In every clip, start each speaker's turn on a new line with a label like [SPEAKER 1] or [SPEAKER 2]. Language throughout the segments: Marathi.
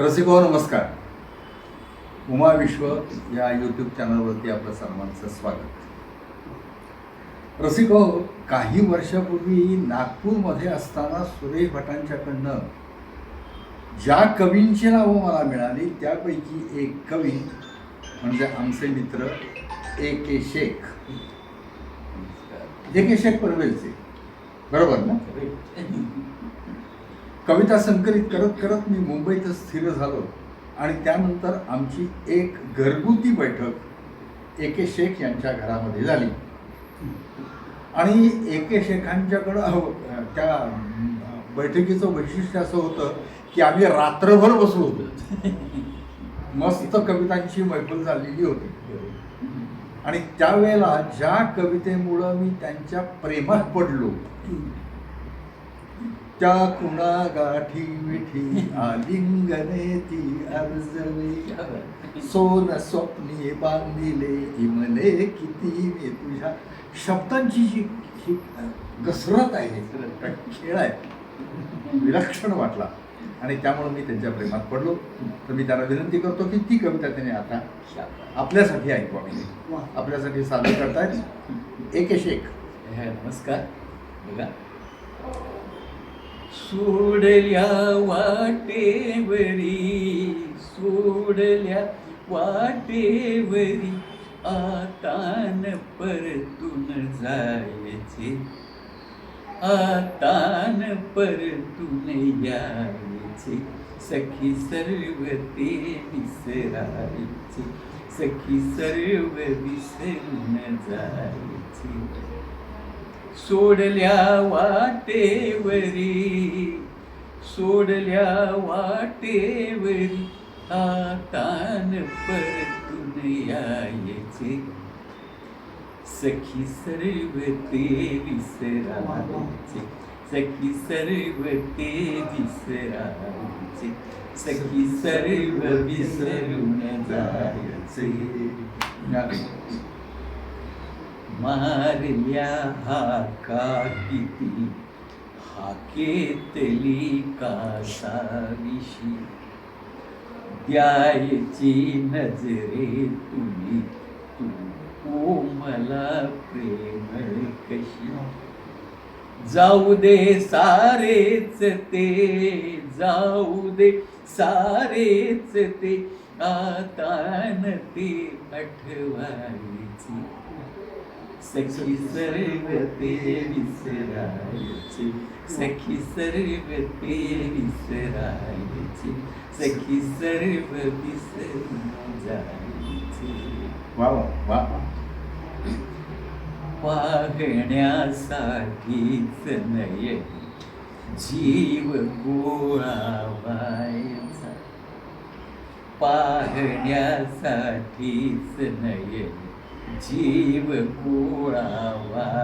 [SPEAKER 1] रसिको नमस्कार. उमा विश्व या यूट्यूब चॅनलवरती आपलं सर्वांचं स्वागत. रसिको काही वर्षापूर्वी नागपूरमध्ये असताना सुरेश भटांच्याकडनं ज्या कवींची नावं मला मिळाली त्यापैकी एक कवी म्हणजे आमचे मित्र ए के शेख. ए के शेख पनवेलचे बरोबर ना? कविता संकलित करत करत मी मुंबईत स्थिर झालो. आणि त्यानंतर आमची एक घरगुती बैठक ए के शेख यांच्या घरामध्ये झाली. आणि ए के शेखांच्याकडं त्या बैठकीचं वैशिष्ट्य असं होतं की आम्ही रात्रभर बसलो होतो. मस्त कवितांची मैफल झालेली होती. आणि त्यावेळेला ज्या कवितेमुळं मी त्यांच्या प्रेमात पडलो त्या कुणा गाठी मिठी आलिंगने ती अर्जवे. सोन स्वप्नी बांधिले इमले किती मी तुझ्या शब्दांची जी ही घसरत आहे खेळ आहे. विलक्षण वाटला. आणि त्यामुळे मी त्यांच्या प्रेमात पडलो. तर मी त्यांना विनंती करतो की ती कविता त्याने आता आपल्यासाठी ऐकवावी आपल्यासाठी सादर करतायत. एक. शेख
[SPEAKER 2] नमस्कार. बघा. सोडल्या वाटेवरी सोडल्या वाटेवरी आतान परतून जायचे. आतान परतून यायचे. सखी सर्व ते विसरायचे. सखी सर्व विसरून जायचे. सोडल्या वाटेवरी सोडल्या वाटेवरी आतान परतून यायचे. सखी सर्व ते विसरायचे. सखी सर्व ते विसरायचे. सखी सर्व विसरून जायचे. मारल्या हाका किती हाकेतली कासाविषी द्यायची नजरे तुम्ही तू ओ मला प्रेम कशी? जाऊ दे सारेच ते जाऊ दे सारेच ते आतान ते आठवायची. सखी सर्व ते विसरायचे सखी सर्व ते विसरायचे सखी सर्व विसरून जायचे
[SPEAKER 1] वा वा वा
[SPEAKER 2] पाहण्यासाठीच नये जीव गोळावायचा पाहण्यासाठीच नये जीव गोळावायचा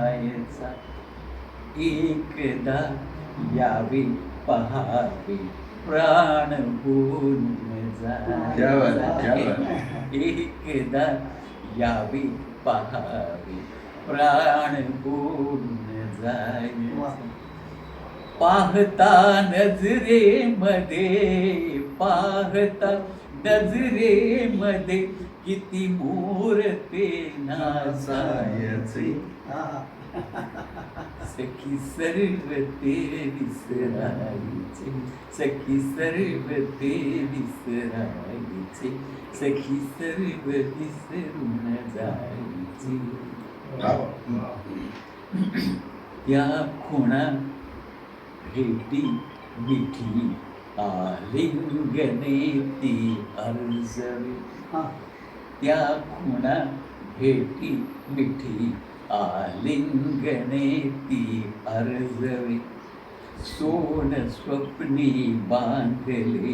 [SPEAKER 2] एकदा यावे पहावे प्राण होऊन
[SPEAKER 1] क्या बात आहे, क्या बात
[SPEAKER 2] जायचा एकदा यावे पहावे प्राण होऊन जायचा पाहता नजरेमध्ये पाहता नजरेमध्ये किती मोर ते नाचायचे सखी सर्व ते विसरायचे. सखी सर्व ते विसरायचे. सखी सर्व विसरून जायचे. त्या खुणा भेटी मिठी आलिंगने ती अर्जवी. त्या खुणा भेटी मिठी आलिंगने ती अर्जवी। सोन स्वप्नी बांधले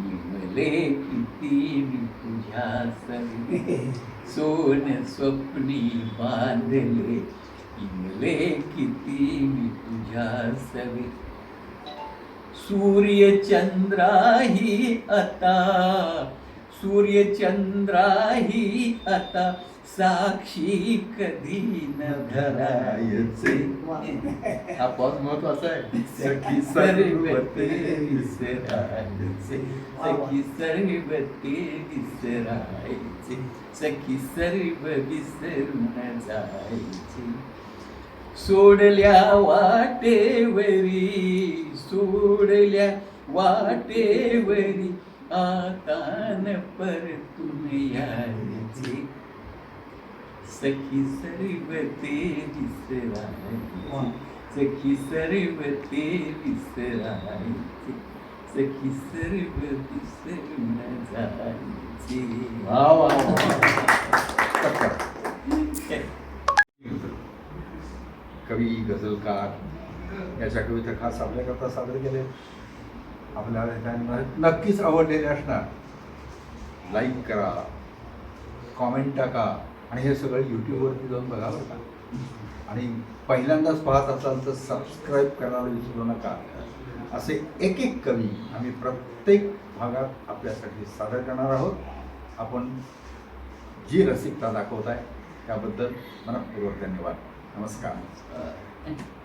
[SPEAKER 2] इमले किती मी तुझ्या सवी सोन स्वप्नी बांधले इमले किती मी तुझ्या सवी सूर्य चंद्राही आता सूर्यचंद्राही आता साक्षी कधी न धरायचे.
[SPEAKER 1] हा पॉज महत्त्वाचा आहे.
[SPEAKER 2] सखी सर्वते विसरायचे. सखी सर्वते विसरायचे. सखी सर्व विसरून जायचे. सोडल्या वाटेवरी सोडल्या वाटेवरी आता न तुम यायचे सखी सर्वते विसरायचे सखी सर्वते विसरायचे सखी सर्व विसरून जायचे
[SPEAKER 1] वा वा वा. कवी गझलकार याच्या कविता खास आपल्याकरता सादर केले आपल्याला त्यांना नक्कीच आवडलेले असणार. लाईक करा कॉमेंट टाका आणि हे सगळं यूट्यूबवरती जाऊन बघा बरं का. आणि पहिल्यांदाच पाहत असाल तर सबस्क्राईब करायला विसरू नका. असे एक एक कवी आम्ही प्रत्येक भागात आपल्यासाठी सादर करणार आहोत. आपण जी रसिकता दाखवत आहे त्याबद्दल मनपूर्वक धन्यवाद. नमस्कार.
[SPEAKER 2] थँक्यू.